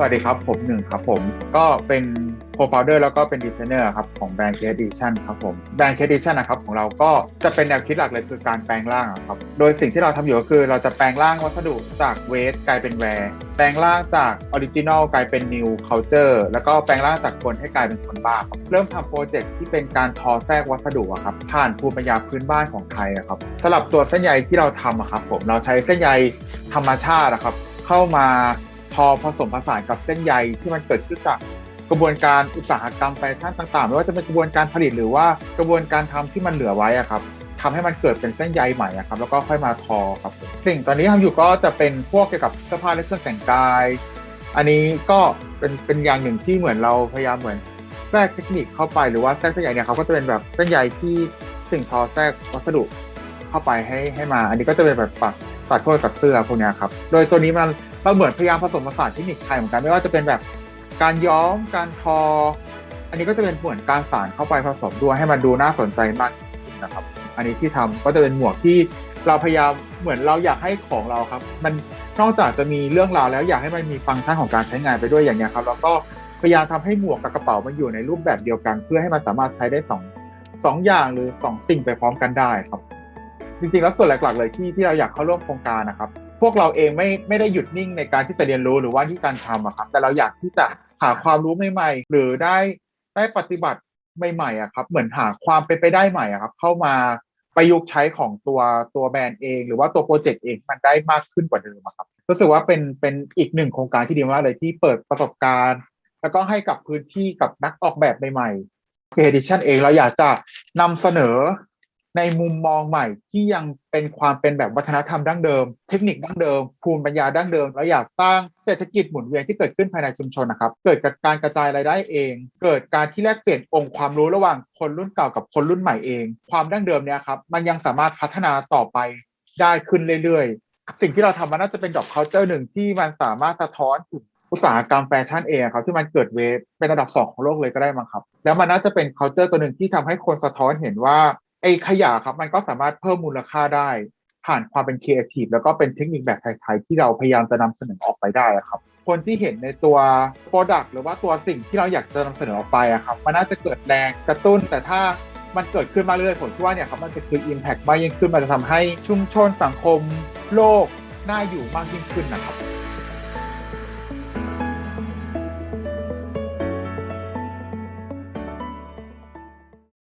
สวัสดีครับ ผมหนึ่งครับผม ก็เป็นโคฟาวเดอร์แล้วก็เป็นดีไซเนอร์ครับของแบรนด์ c a d i t i o n ครับผมแบรนด์ c a d i t i o n นะครับของเราก็จะเป็นแนวคิดหลักเลยคือการแปลงร่างครับ โดยสิ่งที่เราทำอยู่ก็คือเราจะแปลงร่างวัสดุจากเวสกลายเป็นแวร์แปลงร่างจากออริจินอลกลายเป็นนิวเคาเจอร์แล้วก็แปลงร่างจากคนให้กลายเป็นคนบ้าเริ่มทำโปรเจกต์ที่เป็นการทอแทรกวัสดุครับผ่านภูมิปัญญาพื้นบ้านของไทยครับสำหรับตัวเส้นใยที่เราทำครับผมเราใช้เส้นใยธรรมชาติครับเข้ามา พอผสมผสานกับเส้นใยที่มันเกิดขึ้นจากกระบวนการอุตสาหกรรมแฟชั่นต่างๆ ไม่ว่าจะเป็นกระบวนการผลิตหรือว่ากระบวนการทำที่มันเหลือไว้อะครับทำให้มันเกิดเป็นเส้นใยใหม่อะครับ แล้วก็ค่อยมาทอครับ สิ่งตอนนี้ทำอยู่ก็จะเป็นพวกเกี่ยวกับเสื้อผ้าและเครื่องแต่งกาย อันนี้ก็เป็นเป็นอย่างหนึ่งที่เหมือนเราพยายามเหมือนแทรกเทคนิคเข้าไปหรือว่าแทรกเส้นใยเนี่ยเขาก็จะเป็นแบบเส้นใยที่สิ่งทอแทรกวัสดุเข้าไปให้ให้มา อันนี้ก็จะเป็นแบบปัก ตัดโทษกับเสื้อพวกนี้ครับ โดยตัวนี้มันเราเหมือนพยายามผสมผสานเทคนิคไทยเหมือนกันไม่ว่าจะเป็นแบบการย้อมการทอ อันนี้ก็จะเป็นเหมือนการสานเข้าไปผสมด้วยให้มันดูน่าสนใจมากขึ้นนะครับ อันนี้ที่ทำก็จะเป็นหมวกที่เราพยายามเหมือนเราอยากให้ของเราครับ มันนอกจากจะมีเรื่องราวแล้วอยากให้มันมีฟังก์ชันของการใช้งานไปด้วยอย่างเนี้ยครับแล้วก็พยายามทำให้หมวกกับกระเป๋ามันอยู่ในรูปแบบเดียวกัน เพื่อให้มันสามารถใช้ได้สองสองอย่างหรือสองสิ่งไปพร้อมกันได้ครับ จริงๆแล้วส่วนหลัก ๆ เลยที่ที่เราอยากเข้าร่วมโครงการนะครับพวกเราเองไม่ไม่ได้หยุดนิ่งในการที่จะเรียนรู้หรือว่าที่การทำอะครับแต่เราอยากที่จะหาความรู้ใหม่ๆ หรือได้ได้ปฏิบัติใหม่ๆอะครับ เหมือนหาความเป็นไปได้ใหม่อะครับ เข้ามาประยุกต์ใช้ของตัวตัวแบรนด์เอง หรือว่าตัวโปรเจกต์เองมันได้มากขึ้นกว่าเดิมอะครับรู้สึกว่าเป็นเป็นอีกหนึ่งโครงการที่ดีมากเลยที่เปิดประสบการณ์ แล้วก็ให้กับพื้นที่กับนักออกแบบใหม่ๆ Creation เองเราอยากจะนำเสนอ ในมุมมองใหม่ที่ยังเป็นความเป็นแบบวัฒนธรรมดั้งเดิม เทคนิคดั้งเดิม ภูมิปัญญาดั้งเดิม แล้วอยากสร้างเศรษฐกิจหมุนเวียนที่เกิดขึ้นภายในชุมชนนะครับ เกิดจากการกระจายรายได้เอง เกิดการที่แลกเปลี่ยนองค์ความรู้ระหว่างคนรุ่นเก่ากับคนรุ่นใหม่เอง ความดั้งเดิมเนี่ยครับมันยังสามารถพัฒนาต่อไปได้ขึ้นเรื่อยๆ สิ่งที่เราทำมันน่าจะเป็นดอกเคาน์เตอร์หนึ่งที่มันสามารถสะท้อนถึงอุตสาหกรรมแฟชั่นเองครับที่มันเกิดเวฟเป็นระดับสองของโลกเลยก็ได้มั้งครับ แล้วมันน่าจะเป็นเคาน์เตอร์ตัวหนึ่งที่ทำให้คนสะท้อนเห็นว่า ไอ้ขยะครับมันก็สามารถเพิ่มมูลค่าได้ผ่านความเป็นครีเอทีฟแล้วก็เป็นเทคนิคแบบไทยๆที่เราพยายามจะนำเสนอออกไปได้ครับคนที่เห็นในตัว Product หรือว่าตัวสิ่งที่เราอยากจะนำเสนอออกไปอะครับมันน่าจะเกิดแรงกระตุ้น แต่ถ้ามันเกิดขึ้นมาเรื่อยผมคิดว่าเนี่ยครับมันจะคือ Impact มากยิ่งขึ้นมันจะทำให้ชุมชนสังคม โลกน่าอยู่มากยิ่งขึ้นนะครับ